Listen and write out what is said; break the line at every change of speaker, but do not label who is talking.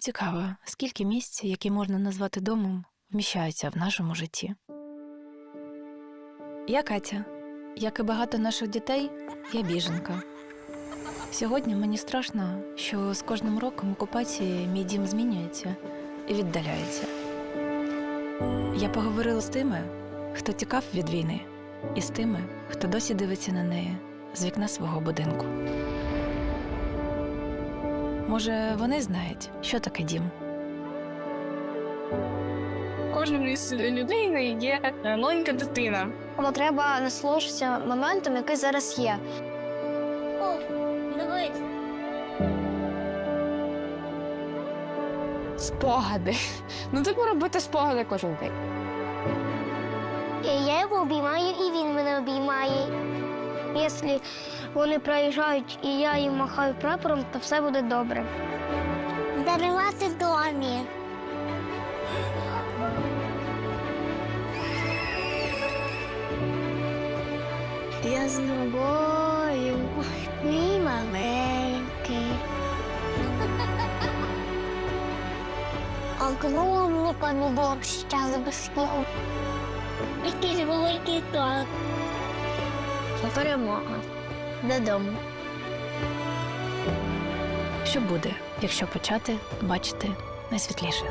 Цікаво, скільки місць, які можна назвати домом, вміщаються в нашому житті. Я Катя. Як і багато наших дітей, я біженка. Сьогодні мені страшно, що з кожним роком окупації мій дім змінюється і віддаляється. Я поговорила з тими, хто тікав від війни, і з тими, хто досі дивиться на неї з вікна свого будинку. Може, вони знають, що таке дім.
Кожному із людей є е, маленька дитина.
Але треба насолоджуватися моментом, який зараз є.
О, дивись.
Спогади. Ну, типу робити спогади кожен день.
І я його обіймаю, і він мене обіймає.
Якщо вони проїжджають і я їм махаю прапором, то все буде добре.
Дарувати домі. Я з тобою, мій маленький. Огромний помідор щас без снігу. Якийсь великий торт.
Перемога. Додому.
Що буде, якщо почати бачити найсвітліше?